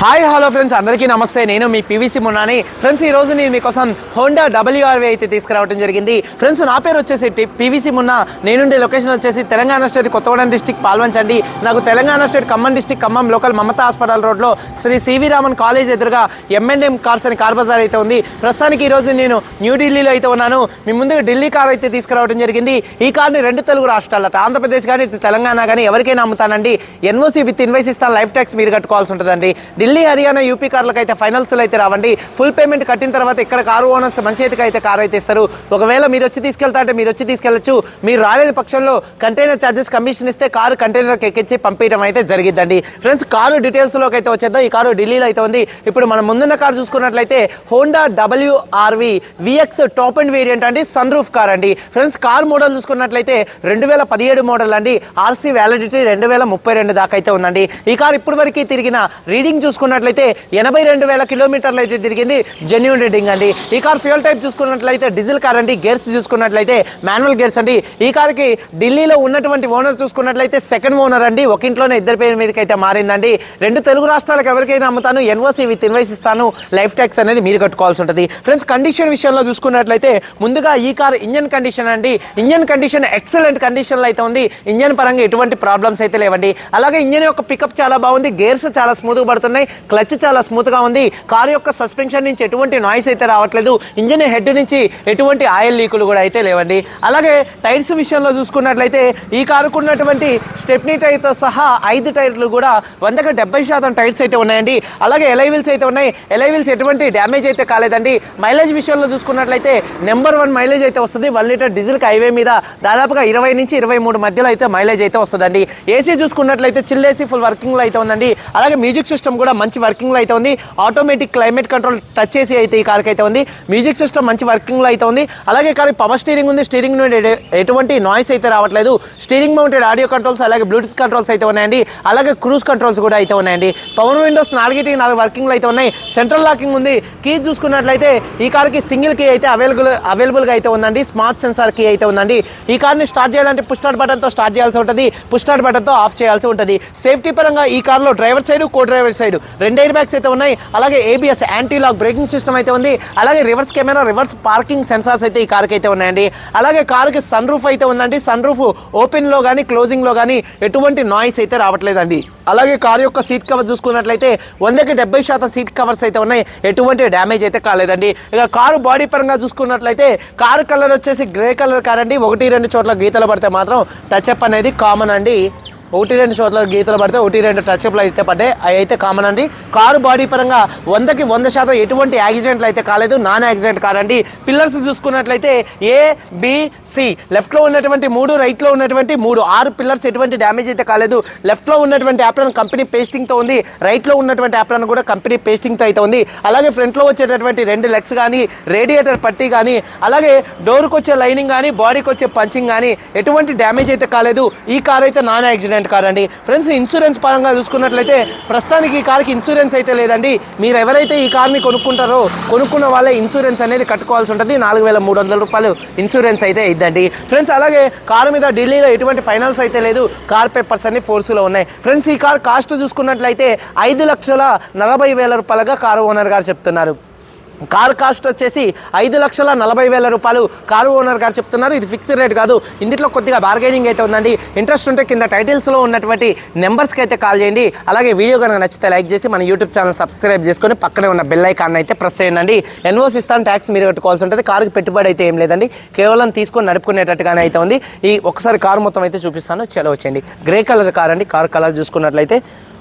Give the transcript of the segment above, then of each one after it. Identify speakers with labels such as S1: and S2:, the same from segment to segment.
S1: Hi hello friends. అందరికీ నమస్తే. నేను మీ పీవీసీ మున్నాని. ఫ్రెండ్స్ ఈ రోజు నేను మీకోసం హోండా డబ్ల్యూఆర్వి అయితే తీసుకురావడం జరిగింది. ఫ్రెండ్స్ నా పేరు వచ్చేసి పీవీసీ మున్నా. నేనుండే లొకేషన్ వచ్చేసి తెలంగాణ స్టేట్ కొత్తగూడెం డిస్టిక్ పాల్వంచండి నాకు Telangana state Khammam district Khammam local Mamata hospital రోడ్లో శ్రీ సివి రామన్ కాలేజ్ ఎదురుగా ఎంఎన్ఎం కార్స్ అని కార్ బజార్ అయితే ఉంది. ప్రస్తుతానికి ఈ రోజు నేను న్యూఢిల్లీలో అయితే ఉన్నాను. మీ ముందుగా ఢిల్లీ కార్ అయితే తీసుకురావడం జరిగింది. ఈ కార్ని రెండు తెలుగు రాష్ట్రాల ఆంధ్రప్రదేశ్ కానీ తెలంగాణ కానీ ఎవరికైనా అమ్ముతానండి. ఎన్ఓసి విత్ ఇన్వైస్ ఇస్తాను. లైఫ్ ట్యాక్స్ మీరు కట్టుకోవాల్సి ఉంటుందండి. ఢిల్లీ హర్యానా యూపీ కార్లకు అయితే ఫైనల్స్ అయితే రావండి. ఫుల్ పేమెంట్ కట్టిన తర్వాత ఇక్కడ కారు ఓనర్స్ మంచి చేతికి అయితే కార్ అయితే ఇస్తారు. ఒకవేళ మీరు వచ్చి తీసుకెళ్తా అంటే మీరు వచ్చి తీసుకెళ్ళొచ్చు మీరు రాలేని పక్షంలో కంటైనర్ ఛార్జెస్ కమిషన్ ఇస్తే కారు కంటైనర్కి ఎక్కించి పంపించడం అయితే జరిగిద్దండి. ఫ్రెండ్స్ కారు డీటెయిల్స్లోకి అయితే వచ్చేద్దాం. ఈ కారు ఢిల్లీలో అయితే ఉంది. ఇప్పుడు మనం ముందున్న కారు చూసుకున్నట్లయితే Honda WRV VX top and variant అండి. సన్ రూఫ్ కార్ అండి. ఫ్రెండ్స్ కార్ మోడల్ చూసుకున్నట్లయితే రెండు వేల పదిహేడు మోడల్ అండి. ఆర్సీ వ్యాలిడిటీ రెండు వేల ముప్పై రెండు దాకా అయితే ఉందండి. ఈ కార్ ఇప్పటి వరకు తిరిగిన రీడింగ్ చూసుకున్నట్లయితే ఎనభై రెండు వేల కిలోమీటర్లు అయితే తిరిగింది జెన్యున్ రీడింగ్ అండి. ఈ కార్ ఫ్యూల్ టైప్ చూసుకున్నట్లయితే డీజిల్ కార్ అండి. గేర్స్ చూసుకున్నట్లయితే మాన్యువల్ గేర్స్ అండి. ఈ కార్కి ఢిల్లీలో ఉన్నటువంటి ఓనర్ చూసుకున్నట్లయితే సెకండ్ ఓనర్ అండి. ఒక ఇంట్లోనే ఇద్దరి పేరు మీదకి అయితే మారిందండి. రెండు తెలుగు రాష్ట్రాలకు ఎవరికైనా అమ్ముతాను ఎన్ఓసీ విత్ ఇన్వైస్ ఇస్తాను. లైఫ్ ట్యాక్స్ అనేది మీరు కట్టుకోవాల్సి ఉంటుంది. ఫ్రెండ్స్ కండిషన్ విషయంలో చూసుకున్నట్లయితే ముందుగా ఈ కార్ ఇంజన్ కండిషన్ అండి. ఇంజన్ కండిషన్ ఎక్సలెంట్ కండిషన్లో అయితే ఉంది. ఇంజన్ పరంగా ఎటువంటి ప్రాబ్లమ్స్ అయితే లేవండి. అలాగే ఇంజన్ యొక్క పికప్ చాలా బాగుంది. గేర్స్ చాలా స్మూత్గా పడుతున్నాయి. క్లచ్ చాలా స్మూత్గా ఉంది. కార్ యొక్క సస్పెన్షన్ నుంచి ఎటువంటి నాయిస్ అయితే రావట్లేదు. ఇంజన్ హెడ్ నుంచి ఎటువంటి ఆయిల్ లీకులు కూడా అయితే లేవండి. అలాగే టైర్స్ విషయంలో చూసుకున్నట్లయితే ఈ కారుకున్నటువంటి స్టెప్నీ టైర్తో సహా ఐదు టైర్లు కూడా వందకు డెబ్బై శాతం టైర్స్ అయితే ఉన్నాయండి. అలాగే ఎలైవిల్స్ అయితే ఉన్నాయి. ఎలైవిల్స్ ఎటువంటి డ్యామేజ్ అయితే కాలేదండి. మైలేజ్ విషయంలో చూసుకున్నట్లయితే నెంబర్ వన్ మైలేజ్ అయితే వస్తుంది. వన్ లీటర్ డీజిల్ హైవే మీద దాదాపుగా ఇరవై నుంచి ఇరవై మూడు మధ్యలో అయితే మైలేజ్ అయితే వస్తుందండి. ఏసీ చూసుకున్నట్లయితే చిల్ ఏసీ ఫుల్ వర్కింగ్లో అయితే ఉందండి. అలాగే మ్యూజిక్ సిస్టమ్ కూడా మంచి వర్కింగ్లో అయితే ఉంది. ఆటోమేటిక్ క్లైమేట్ కంట్రోల్ టచ్ చేసి అయితే ఈ కార్కి అయితే ఉంది. మ్యూజిక్ సిస్టమ్ మంచి వర్కింగ్లో అయితే ఉంది. అలాగే కార్ పవర్ స్టీరింగ్ ఉంది. స్టీరింగ్ నుండి ఎటువంటి నాయిస్ అయితే రావట్లేదు. స్టీరింగ్ మౌంటెడ్ ఆడియో కంట్రోల్స్ అలాగే బ్లూటూత్ కంట్రోల్స్ అయితే ఉన్నాయండి. అలాగే క్రూజ్ కంట్రోల్స్ కూడా అయితే ఉన్నాయండి. పవర్ విండోస్ నాలుగిటి నాలుగు వర్కింగ్లు అయితే ఉన్నాయి. సెంట్రల్ లాకింగ్ ఉంది. కీ చూసుకున్నట్లయితే ఈ కార్కి సింగిల్ కీ అయితే అవైలబుల్ అవైలబుల్గా అయితే ఉందండి. స్మార్ట్ సెన్సార్ కీ అయితే ఉందండి. ఈ కార్ని స్టార్ట్ చేయాలంటే పుష్ స్టార్ట్ బటన్తో స్టార్ట్ చేయాల్సి ఉంటుంది. పుష్ స్టార్ట్ బటన్తో ఆఫ్ చేయాల్సి ఉంటుంది. సేఫ్టీ పరంగా ఈ కార్లో driver side co driver side రెండు ఎయిర్ బ్యాగ్స్ అయితే ఉన్నాయి. అలాగే ABS anti lock braking system అయితే ఉంది. అలాగే reverse camera reverse parking sensors అయితే ఈ కార్కి అయితే ఉన్నాయండి. అలాగే కార్కి సన్ రూఫ్ అయితే ఉందండి. సన్ రూఫ్ ఓపెన్లో కానీ క్లోజింగ్లో కానీ ఎటువంటి నాయిస్ అయితే రావట్లేదండి. అలాగే కారు యొక్క సీట్ కవర్ చూసుకున్నట్లయితే వందకి డెబ్బై శాతం సీట్ కవర్స్ అయితే ఉన్నాయి. ఎటువంటి డ్యామేజ్ అయితే కాలేదండి. ఇక కారు బాడీ పరంగా చూసుకున్నట్లయితే కారు కలర్ వచ్చేసి గ్రే కలర్ కారండి అండి ఒకటి రెండు చోట్ల గీతలు పడితే మాత్రం టచ్ అప్ అనేది కామన్ అండి. ఒకటి రెండు చోట్ల గీతలు పడితే ఒకటి రెండు టచ్అప్లు అయితే పడ్డాయి. అవి అయితే కామన్ అండి. కారు బాడీ పరంగా వందకి వంద శాతం ఎటువంటి యాక్సిడెంట్లు అయితే కాలేదు. నాన్ యాక్సిడెంట్ కాదండి పిల్లర్స్ చూసుకున్నట్లయితే ఏ బిసి లెఫ్ట్లో ఉన్నటువంటి మూడు రైట్లో ఉన్నటువంటి మూడు. ఆరు పిల్లర్స్ ఎటువంటి డ్యామేజ్ అయితే కాలేదు. లెఫ్ట్లో ఉన్నటువంటి యాప్రాన్ కంపెనీ పేస్టింగ్తో ఉంది. రైట్లో ఉన్నటువంటి యాప్రాన్ కూడా కంపెనీ పేస్టింగ్తో అయితే ఉంది. అలాగే ఫ్రంట్లో వచ్చేటటువంటి రెండు లెగ్స్ కానీ రేడియేటర్ పట్టీ కానీ అలాగే డోర్కి వచ్చే లైనింగ్ కానీ బాడీకి వచ్చే పంచింగ్ కానీ ఎటువంటి డ్యామేజ్ అయితే కాలేదు. ఈ కార్ అయితే నాన్ యాక్సిడెంట్ కార్ అండి ఫ్రెండ్స్ ఇన్సూరెన్స్ పరంగా చూసుకున్నట్లయితే ప్రస్తుతానికి ఈ కార్కి ఇన్సూరెన్స్ అయితే లేదండి. మీరు ఎవరైతే ఈ కార్ని కొనుక్కుంటారో కొనుక్కున్న వాళ్ళే ఇన్సూరెన్స్ అనేది కట్టుకోవాల్సి ఉంటుంది. నాలుగు వేల మూడు వందల రూపాయలు ఇన్సూరెన్స్ అయితే ఇద్దండి. ఫ్రెండ్స్ అలాగే కారు మీద ఢిల్లీలో ఎటువంటి ఫైనాన్స్ అయితే లేదు. కార్ పేపర్స్ అన్ని ఫోర్స్లో ఉన్నాయి. ఫ్రెండ్స్ ఈ కార్ కాస్ట్ చూసుకున్నట్లయితే ఐదు లక్షల నలభై వేల రూపాయలుగా కారు ఓనర్ గారు చెప్తున్నారు. కార్ కాస్ట్ వచ్చేసి ఐదు లక్షల నలభై వేల రూపాయలు. కారు ఓనర్ గారు చెప్తున్నారు ఇది ఫిక్స్డ్ రేట్ కాదు. ఇందులో కొద్దిగా బార్గెనింగ్ అయితే ఉందండి. ఇంట్రెస్ట్ ఉంటే కింద టైటిల్స్లో ఉన్నటువంటి నెంబర్స్కి అయితే కాల్ చేయండి. అలాగే వీడియో కనుక నచ్చితే లైక్ చేసి మన యూట్యూబ్ ఛానల్ సబ్స్క్రైబ్ చేసుకొని పక్కనే ఉన్న బెల్ ఐకాన్ అయితే ప్రెస్ చేయండి. ఎన్ఓస్ ఇస్తాను ట్యాక్స్ మీరు కట్టుకోవాల్సి ఉంటుంది. కారుకి పెట్టుబడి అయితే ఏం లేదండి. కేవలం తీసుకొని నడుపుకునేటట్టుగానే అయితే ఉంది. ఈ ఒకసారి కారు మొత్తం అయితే చూపిస్తాను. చలో వచ్చేయండి. గ్రే కలర్ కార్ అండి. కార్ కలర్ చూసుకున్నట్లయితే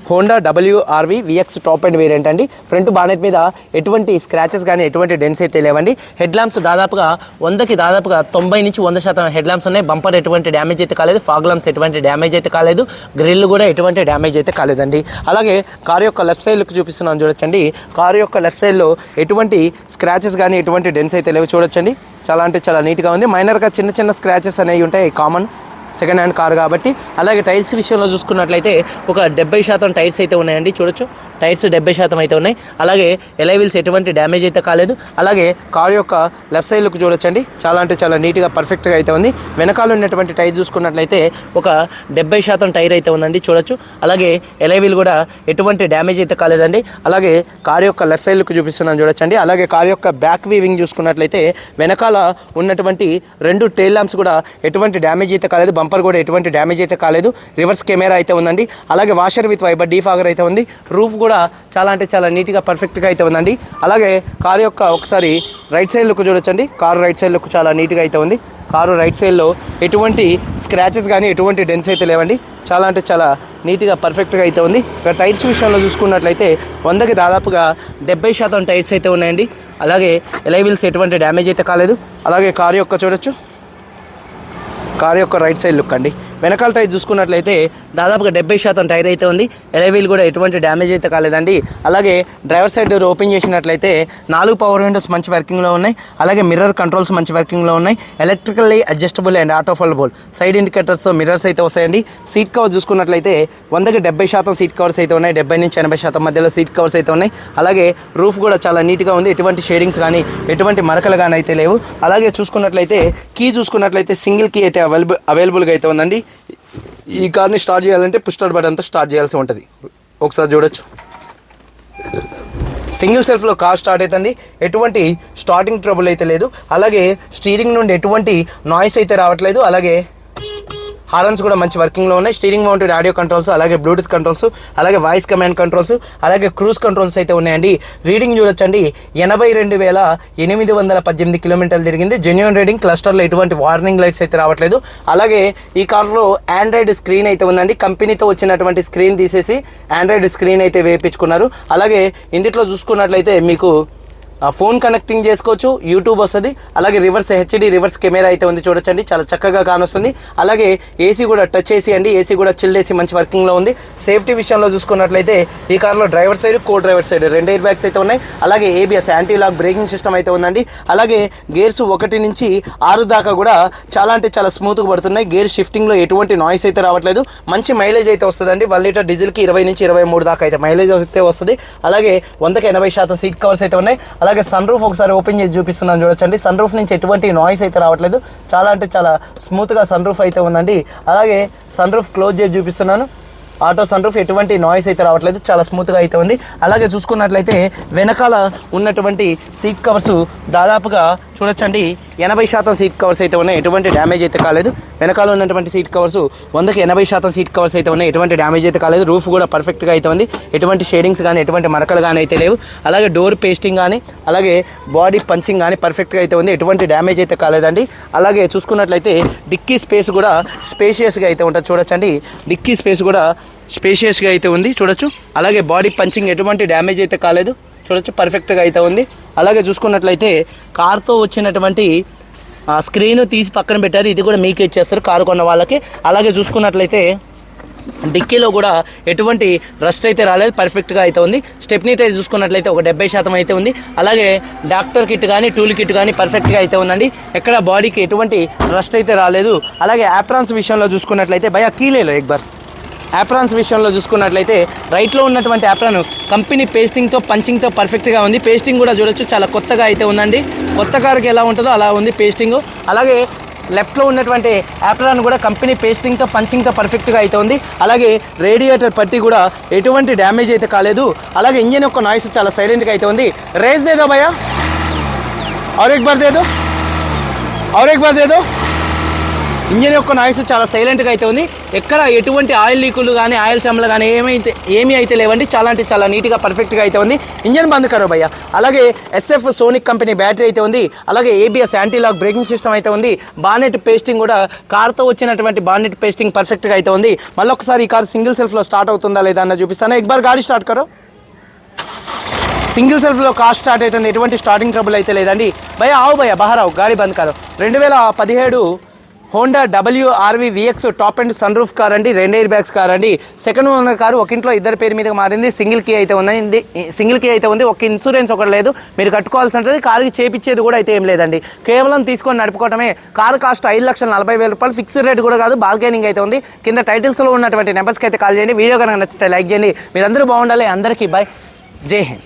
S1: Honda WRV VX top and variant అండి. ఫ్రంట్ బానెట్ మీద ఎటువంటి స్క్రాచెస్ కానీ ఎటువంటి డెన్స్ అయితే లేవండి. హెడ్ ల్యాంప్స్ దాదాపుగా వందకి దాదాపుగా తొంభై నుంచి వంద శాతం హెడ్ ల్యాంప్స్ ఉన్నాయి. బంపర్ ఎటువంటి డ్యామేజ్ అయితే కాలేదు. ఫాగ్ ల్యాంప్స్ ఎటువంటి డ్యామేజ్ అయితే కాలేదు. గ్రిల్ కూడా ఎటువంటి డ్యామేజ్ అయితే కాలేదండి. అలాగే కారు యొక్క లెఫ్ట్ సైడ్ లుక్ చూపిస్తున్నాను చూడొచ్చండి. కారు యొక్క లెఫ్ట్ సైడ్లో ఎటువంటి స్క్రాచెస్ కానీ ఎటువంటి డెన్స్ అయితే లేవు చూడొచ్చండి. చాలా అంటే చాలా నీట్గా ఉంది. మైనర్గా చిన్న చిన్న స్క్రాచెస్ అనేవి ఉంటాయి. కామన్ సెకండ్ హ్యాండ్ కార్ కాబట్టి. అలాగే టైల్స్ విషయంలో చూసుకున్నట్లయితే ఒక డెబ్బై శాతం టైర్స్ అయితే ఉన్నాయండి. చూడొచ్చు. టైర్స్ డెబ్బై శాతం అయితే ఉన్నాయి. అలాగే ఎలైవిల్స్ ఎటువంటి డ్యామేజ్ అయితే కాలేదు. అలాగే కార్ యొక్క లెఫ్ట్ సైడ్ లుక్ చూడొచ్చండి. చాలా అంటే చాలా నీట్గా పర్ఫెక్ట్గా అయితే ఉంది. వెనకాల ఉన్నటువంటి టైర్ చూసుకున్నట్లయితే ఒక డెబ్బై శాతం టైర్ అయితే ఉందండి. చూడొచ్చు. అలాగే ఎలైవిల్ కూడా ఎటువంటి డ్యామేజ్ అయితే కాలేదండి. అలాగే కార్ యొక్క లెఫ్ట్ సైడ్ లుక్ చూపిస్తున్నాను చూడొచ్చండి. అలాగే కార్ యొక్క బ్యాక్ వీవింగ్ చూసుకున్నట్లయితే వెనకాల ఉన్నటువంటి రెండు టైల్ ల్యాంప్స్ కూడా ఎటువంటి డ్యామేజ్ అయితే కాలేదు. బంపర్ కూడా ఎటువంటి డ్యామేజ్ అయితే కాలేదు. రివర్స్ కెమెరా అయితే ఉందండి. అలాగే వాషర్ విత్ వైబర్ డీఫాగర్ అయితే ఉంది. రూఫ్ కూడా చాలా అంటే చాలా నీట్గా పర్ఫెక్ట్గా అయితే ఉందండి. అలాగే కారు యొక్క ఒకసారి రైట్ సైడ్ లుక్ చూడొచ్చండి. కారు రైట్ సైడ్ లుక్ చాలా నీట్గా అయితే ఉంది. కారు రైట్ సైడ్లో ఎటువంటి స్క్రాచెస్ కానీ ఎటువంటి డెన్స్ అయితే లేవండి. చాలా అంటే చాలా నీట్గా పర్ఫెక్ట్గా అయితే ఉంది. ఇక టైర్స్ విషయంలో చూసుకున్నట్లయితే వందకి దాదాపుగా డెబ్బై శాతం టైర్స్ అయితే ఉన్నాయండి. అలాగే ఎలైవిల్స్ ఎటువంటి డ్యామేజ్ అయితే కాలేదు. అలాగే కారు యొక్క చూడొచ్చు. కార్ యొక్క రైట్ సైడ్ లుక్ అండి. వెనకాల టైర్ చూసుకున్నట్లయితే దాదాపుగా డెబ్బై శాతం టైర్ అయితే ఉంది. ఎలవీల్ కూడా ఎటువంటి డ్యామేజ్ అయితే కాలేదండి. అలాగే డ్రైవర్ సైడ్ డోర్ ఓపెన్ చేసినట్లయితే నాలుగు పవర్ విండోస్ మంచి వర్కింగ్లో ఉన్నాయి. అలాగే మిర్రర్ కంట్రోల్స్ మంచి వర్కింగ్లో ఉన్నాయి. Electrically adjustable and auto foldable side indicators mirrors అయితే వస్తాయండి. సీట్ కవర్ చూసుకున్నట్లయితే వందకి డెబ్బై శాతం సీట్ కవర్స్ అయితే ఉన్నాయి. డెబ్బై నుంచి ఎనభై శాతం మధ్యలో సీట్ కవర్స్ అయితే ఉన్నాయి. అలాగే రూఫ్ కూడా చాలా నీట్గా ఉంది. ఎటువంటి షేడింగ్స్ కానీ ఎటువంటి మరకలు కానీ అయితే లేవు. అలాగే చూసుకున్నట్లయితే కీ చూసుకున్నట్లయితే సింగిల్ కీ అయితే అవైలబుల్ అవైలబుల్గా అయితే ఉందండి. ఈ కార్ని స్టార్ట్ చేయాలంటే పుష్టర్ బటన్తో స్టార్ట్ చేయాల్సి ఉంటుంది. ఒకసారి చూడొచ్చు. సింగిల్ సెల్ఫ్లో కార్ స్టార్ట్ అవుతుంది ఎటువంటి స్టార్టింగ్ ట్రబుల్ అయితే లేదు. అలాగే స్టీరింగ్ నుండి ఎటువంటి నాయిస్ అయితే రావట్లేదు. అలాగే హారన్స్ కూడా మంచి వర్కింగ్లో ఉన్నాయి. స్టీరింగ్ మౌంటెడ్ ఆడియో కంట్రోల్స్ అలాగే బ్లూటూత్ కంట్రోల్స్ అలాగే వాయిస్ కమాండ్ కంట్రోల్స్ అలాగే క్రూజ్ కంట్రోల్స్ అయితే ఉన్నాయండి. రీడింగ్ చూడొచ్చండి. ఎనభై రెండు వేల ఎనిమిది వందల పద్దెనిమిది కిలోమీటర్లు తిరిగింది. జెన్యున్ రీడింగ్ క్లస్టర్లో ఎటువంటి వార్నింగ్ లైట్స్ అయితే రావట్లేదు. అలాగే ఈ కార్లో ఆండ్రాయిడ్ స్క్రీన్ అయితే ఉందండి. కంపెనీతో వచ్చినటువంటి స్క్రీన్ తీసేసి ఆండ్రాయిడ్ స్క్రీన్ అయితే వేయించుకున్నారు. అలాగే ఇందులో చూసుకున్నట్లయితే మీకు ఫోన్ కనెక్టింగ్ చేసుకోవచ్చు యూట్యూబ్ వస్తుంది. అలాగే రివర్స్ హెచ్డి రివర్స్ కెమెరా అయితే ఉంది చూడొచ్చండి. చాలా చక్కగా కానొస్తుంది. అలాగే ఏసీ కూడా టచ్ చేసి అండి. ఏసీ కూడా చిల్డ్ ఏసీ మంచి వర్కింగ్లో ఉంది. సేఫ్టీ విషయంలో చూసుకున్నట్లయితే ఈ కార్లో driver side co driver side రెండు ఎయిర్ బ్యాగ్స్ అయితే ఉన్నాయి. అలాగే ABS anti lock braking system అయితే ఉందండి. అలాగే గేర్స్ ఒకటి నుంచి ఆరు దాకా కూడా చాలా అంటే చాలా స్మూత్గా పడుతున్నాయి. గేర్ షిఫ్టింగ్లో ఎటువంటి నాయిస్ అయితే రావట్లేదు. మంచి మైలేజ్ అయితే వస్తుందండి. వన్ లీటర్ డీజిల్కి ఇరవై నుంచి ఇరవై మూడు దాకా అయితే మైలేజ్ అయితే వస్తుంది. అలాగే వందకి ఎనభై శాతం సీట్ కవర్స్ అయితే ఉన్నాయి. అలాగే సన్ రూఫ్ ఒకసారి ఓపెన్ చేసి చూపిస్తున్నాను చూడొచ్చండి. సన్ రూఫ్ నుంచి ఎటువంటి నాయిస్ అయితే రావట్లేదు. చాలా అంటే చాలా స్మూత్గా సన్ రూఫ్ అయితే ఉందండి. అలాగే సన్ రూఫ్ క్లోజ్ చేసి చూపిస్తున్నాను. ఆటో సన్ రూఫ్ ఎటువంటి నాయిస్ అయితే రావట్లేదు. చాలా స్మూత్గా అయితే ఉంది. అలాగే చూసుకున్నట్లయితే వెనకాల ఉన్నటువంటి సీట్ కవర్స్ దాదాపుగా చూడొచ్చండి. ఎనభై శాతం సీట్ కవర్స్ అయితే ఉన్నాయి. ఎటువంటి డ్యామేజ్ అయితే కాలేదు. వెనకాల ఉన్నటువంటి సీట్ కవర్స్ వందకి ఎనభై శాతం సీట్ కవర్స్ అయితే ఉన్నాయి. ఎటువంటి డ్యామేజ్ అయితే కాలేదు. రూఫ్ కూడా పర్ఫెక్ట్గా అయితే ఉంది. ఎటువంటి షేడింగ్స్ కానీ ఎటువంటి మరకలు కానీ అయితే లేవు. అలాగే డోర్ పేస్టింగ్ కానీ అలాగే బాడీ పంచింగ్ కానీ పర్ఫెక్ట్గా అయితే ఉంది. ఎటువంటి డ్యామేజ్ అయితే కాలేదండి. అలాగే చూసుకున్నట్లయితే డిక్కీ స్పేస్ కూడా స్పేషియస్గా అయితే ఉంటుంది. చూడొచ్చండి. డిక్కీ స్పేస్ కూడా స్పేషియస్గా అయితే ఉంది చూడొచ్చు. అలాగే బాడీ పంచింగ్ ఎటువంటి డ్యామేజ్ అయితే కాలేదు చూడొచ్చు. పర్ఫెక్ట్గా అయితే ఉంది. అలాగే చూసుకున్నట్లయితే కార్తో వచ్చినటువంటి ఆ, స్క్రీన్ తీసి పక్కన పెట్టారు. ఇది కూడా మీకే ఇచ్చేస్తారు కారు కొన్న వాళ్ళకి. అలాగే చూసుకున్నట్లయితే డిక్కీలో కూడా ఎటువంటి రస్ట్ అయితే రాలేదు పర్ఫెక్ట్గా అయితే ఉంది. స్టెప్నీ టైర్ చూసుకున్నట్లయితే ఒక డెబ్బై శాతం అయితే ఉంది. అలాగే డాక్టర్ కిట్ కానీ టూల్ కిట్ కానీ పర్ఫెక్ట్గా అయితే ఉందండి. ఎక్కడ బాడీకి ఎటువంటి రస్ట్ అయితే రాలేదు. అలాగే యాప్రాన్స్ విషయంలో చూసుకున్నట్లయితే భయ కీలేలో ఎక్బార్. యాప్రాన్స్ విషయంలో చూసుకున్నట్లయితే రైట్లో ఉన్నటువంటి యాప్రాన్ కంపెనీ పేస్టింగ్తో పంచింగ్తో పర్ఫెక్ట్గా ఉంది పేస్టింగ్ కూడా చూడొచ్చు చాలా కొత్తగా అయితే ఉందండి కొత్త కార్కి ఎలా ఉంటుందో అలా ఉంది పేస్టింగ్ అలాగే లెఫ్ట్లో ఉన్నటువంటి యాప్రాన్ కూడా కంపెనీ పేస్టింగ్తో పంచింగ్తో పర్ఫెక్ట్గా అయితే ఉంది అలాగే రేడియేటర్ పట్టి కూడా ఎటువంటి డ్యామేజ్ అయితే కాలేదు అలాగే ఇంజిన్ యొక్క నాయిస్ చాలా సైలెంట్గా అయితే ఉంది రేస్ దేదో భయ్యా और एक बार दे दो और एक बार दे दो ఇంజన్ యొక్క నాయిస్ చాలా సైలెంట్గా అయితే ఉంది. ఎక్కడ ఎటువంటి ఆయిల్ లీకులు కానీ ఆయిల్ చెమ్మలు కానీ ఏమైతే ఏమీ అయితే లేవండి. చాలా అంటే చాలా నీట్గా పర్ఫెక్ట్గా అయితే ఉంది. ఇంజన్ బంద్ కరో భయ్య. అలాగే ఎస్ఎఫ్ సోనిక్ కంపెనీ బ్యాటరీ అయితే ఉంది. అలాగే ఏబిఎస్ యాంటీలాక్ బ్రేకింగ్ సిస్టమ్ అయితే ఉంది. బానెట్ పేస్టింగ్ కూడా కార్తో వచ్చినటువంటి బానెట్ పేస్టింగ్ పర్ఫెక్ట్గా అయితే ఉంది. మళ్ళీ ఒకసారి ఈ కార్ సింగిల్ సెల్ఫ్లో స్టార్ట్ అవుతుందా లేదా అన్న చూపిస్తాను. ఎక్బార్ గాడి స్టార్ట్ కరో. సింగిల్ సెల్ఫ్లో కార్ స్టార్ట్ అవుతుంది. ఎటువంటి స్టార్టింగ్ ట్రబుల్ అయితే లేదండి. భయ ఆవు భయ బహారావు గాడి బంద్ కారు. రెండు వేల పదిహేడు Honda W RV VX top and sun roof car అండి రెండు ఎయిర్ బ్యాగ్స్ కార్ అండి. సెకండ్ ఓనర్ కారు ఒక ఇంట్లో ఇద్దరు పేరు మీద మారింది. సింగిల్ కీ అయితే ఉందండి. సింగిల్ కీ అయితే ఉంది. ఒక ఇన్సూరెన్స్ ఒకటి లేదు. మీరు కట్టుకోవాల్సి ఉంటుంది. కారుకి చేపించేది కూడా అయితే ఏం లేదండి. కేవలం తీసుకొని నడుపుకోవటమే. కారు కాస్ట్ ఐదు లక్షల నలభై వేల రూపాయలు. ఫిక్స్డ్ రేట్ కూడా కాదు. బార్గెనింగ్ అయితే ఉంది. కింద టైటిల్స్లో ఉన్నటువంటి నెంబర్స్కి అయితే కాల్ చేయండి. వీడియో కనుక నచ్చితే లైక్ చేయండి. మీరందరూ బాగుండాలి. అందరికీ బాయ్ జై హింద్.